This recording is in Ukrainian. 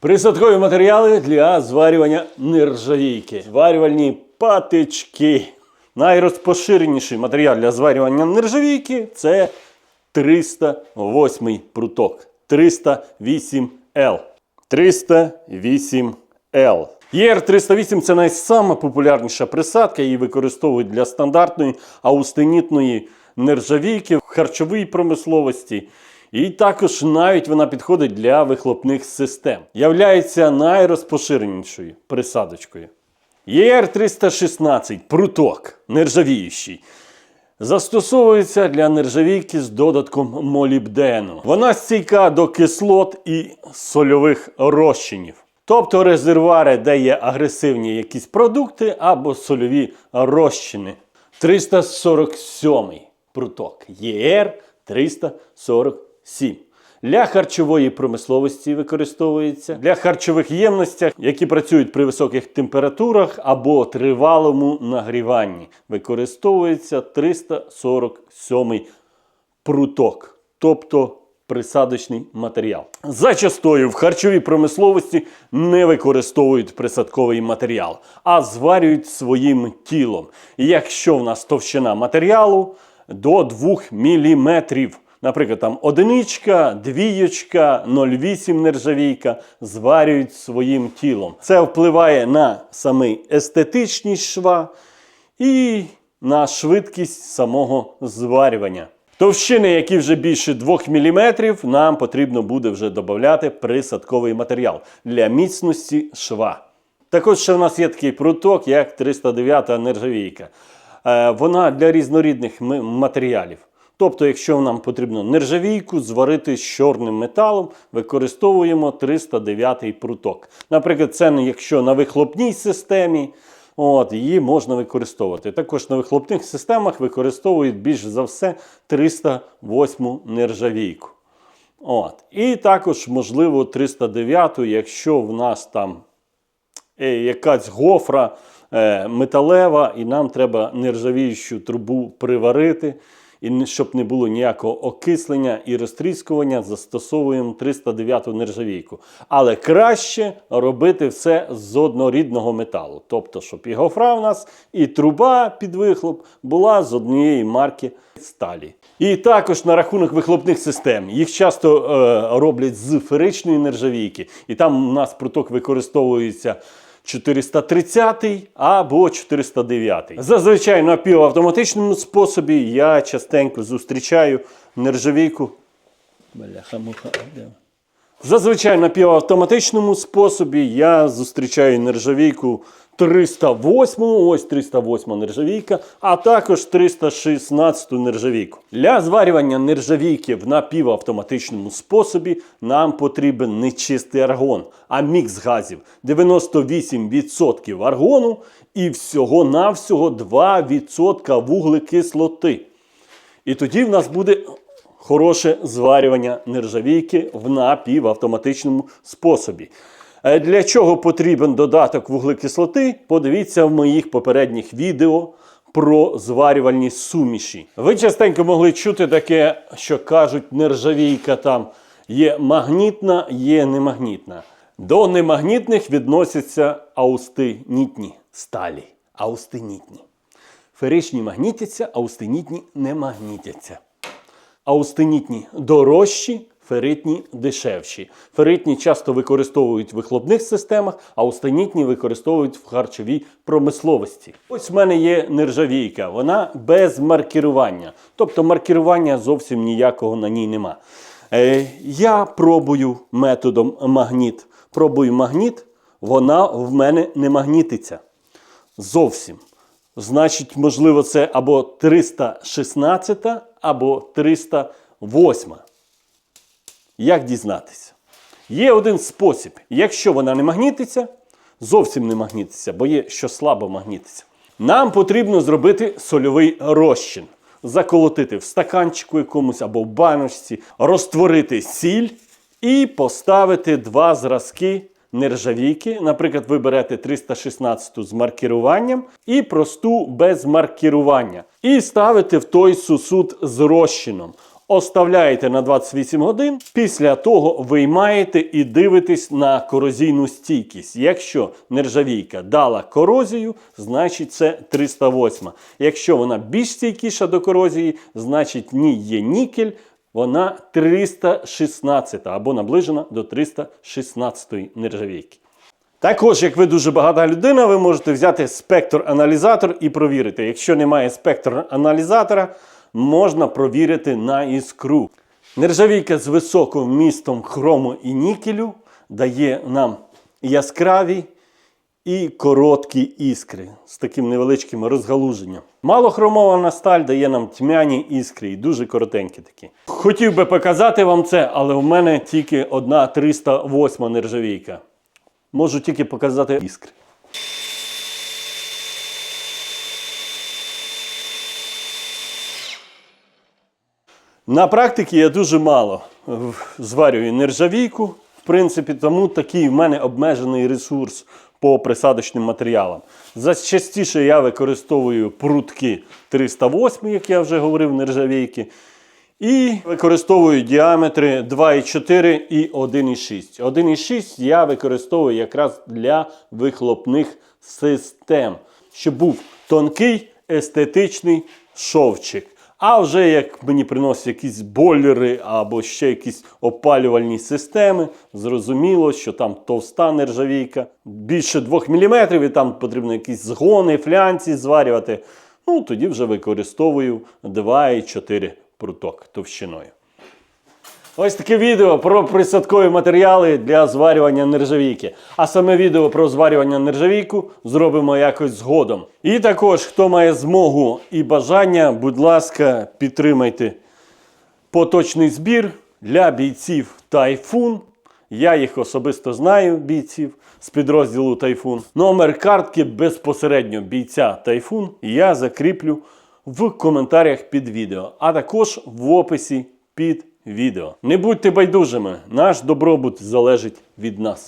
Присадкові матеріали для зварювання нержавійки. Зварювальні патички. Найрозпоширеніший матеріал для зварювання нержавійки це 308 пруток. 308L. 308L. ЄР-308 це найсама популярніша присадка. Її використовують для стандартної аустенітної нержавійки в харчовій промисловості. І також навіть вона підходить для вихлопних систем. Являється найрозпоширенішою присадочкою. ЄР316 пруток нержавіючий. Застосовується для нержавійки з додатком молібдену. Вона стійка до кислот і сольових розчинів. Тобто резервуари, де є агресивні якісь продукти або сольові розчини. 347 пруток ЄР347. 7. Для харчової промисловості використовується для харчових ємностях, які працюють при високих температурах або тривалому нагріванні. Використовується 347 пруток, тобто присадочний матеріал. Зачастою в харчовій промисловості не використовують присадковий матеріал, а зварюють своїм тілом. Якщо в нас товщина матеріалу до 2 міліметрів. Наприклад, там одиничка, двієчка, 0,8 нержавійка зварюють своїм тілом. Це впливає на самий естетичність шва і на швидкість самого зварювання. Товщини, які вже більше 2 мм, нам потрібно буде вже додати присадковий матеріал для міцності шва. Також ще в нас є такий пруток, як 309 нержавійка. Е, Вона для різнорідних матеріалів. Тобто, якщо нам потрібно нержавійку зварити з чорним металом, використовуємо 309 пруток. Наприклад, це якщо на вихлопній системі, от, її можна використовувати. Також на вихлопних системах використовують більш за все 308 нержавійку. От. І також, можливо, 309, якщо в нас там е, якась гофра е, металева, і нам треба нержавіючу трубу приварити. І щоб не було ніякого окислення і розтріскування, застосовуємо 309 нержавійку. Але краще робити все з однорідного металу. Тобто, щоб і гофра в нас, і труба під вихлоп була з однієї марки сталі. І також на рахунок вихлопних систем. Їх часто е, роблять з феричної нержавійки, і там у нас пруток використовується 430 або 409. Зазвичай на півавтоматичному способі я частенько зустрічаю нержавійку. Бляха-муха, де? Зазвичай на півавтоматичному способі я зустрічаю нержавійку 308, ось 308 нержавійка, а також 316 нержавійку. Для зварювання нержавійки в напівавтоматичному способі нам потрібен не чистий аргон, а мікс газів 98% аргону і всього-навсього 2% вуглекислоти. І тоді в нас буде хороше зварювання нержавійки в напівавтоматичному способі. Е, Для чого потрібен додаток вуглекислоти? Подивіться в моїх попередніх відео про зварювальні суміші. Ви частенько могли чути таке, що кажуть, нержавійка там є магнітна, є немагнітна. До немагнітних відносяться аустинітні сталі. Аустинітні. Феричні магнітяться, аустинітні не магнітяться. Аустинітні дорожчі, феритні дешевші. Феритні часто використовують в вихлопних системах, а аустинітні використовують в харчовій промисловості. Ось в мене є нержавійка, вона без маркірування. Тобто маркірування зовсім ніякого на ній нема. Е, я пробую методом магніт. Пробую магніт, вона в мене не магнітиться. Зовсім. Значить, можливо, це або 316, або 308. Як дізнатися? Є один спосіб. Якщо вона не магнітиться, зовсім не магнітиться, бо є що слабо магнітиться. Нам потрібно зробити сольовий розчин. Заколотити в стаканчику якомусь або в баночці, розтворити сіль і поставити два зразки нержавійки. Наприклад, ви берете 316 з маркіруванням і просту без маркірування. І ставите в той сусуд з розчином. Оставляєте на 28 годин. Після того виймаєте і дивитесь на корозійну стійкість. Якщо нержавійка дала корозію, значить це 308. Якщо вона більш стійкіша до корозії, значить в ній є нікель. Вона 316 або наближена до 316 нержавійки. Також, як ви дуже багата людина, ви можете взяти спектр-аналізатор і провірити. Якщо немає спектр-аналізатора, можна провірити на іскру. Нержавійка з високим вмістом хрому і нікелю дає нам яскраві і короткі іскри з таким невеличким розгалуженням. Малохромована сталь дає нам тьмяні іскри і дуже коротенькі такі. Хотів би показати вам це, але в мене тільки одна 308 нержавійка. Можу тільки показати іскри. На практиці я дуже мало е, зварюю нержавійку, в принципі, тому такий в мене обмежений ресурс по присадочним матеріалам. Частіше я використовую прутки 308, як я вже говорив, нержавійки. І використовую діаметри 2,4 і 1,6. 1,6 я використовую якраз для вихлопних систем, щоб був тонкий естетичний шовчик. А вже як мені приносять якісь бойлери або ще якісь опалювальні системи, зрозуміло, що там товста нержавійка, більше 2 мм, і там потрібно якісь згони, флянці зварювати. Ну, тоді вже використовую 2,4 пруток товщиною. Ось таке відео про присадкові матеріали для зварювання нержавійки. А саме відео про зварювання нержавійку зробимо якось згодом. І також, хто має змогу і бажання, будь ласка, підтримайте поточний збір для бійців Тайфун. Я їх особисто знаю, бійців з підрозділу Тайфун. Номер картки безпосередньо бійця Тайфун я закріплю в коментарях під відео, а також в описі під відео. Не будьте байдужими, наш добробут залежить від нас.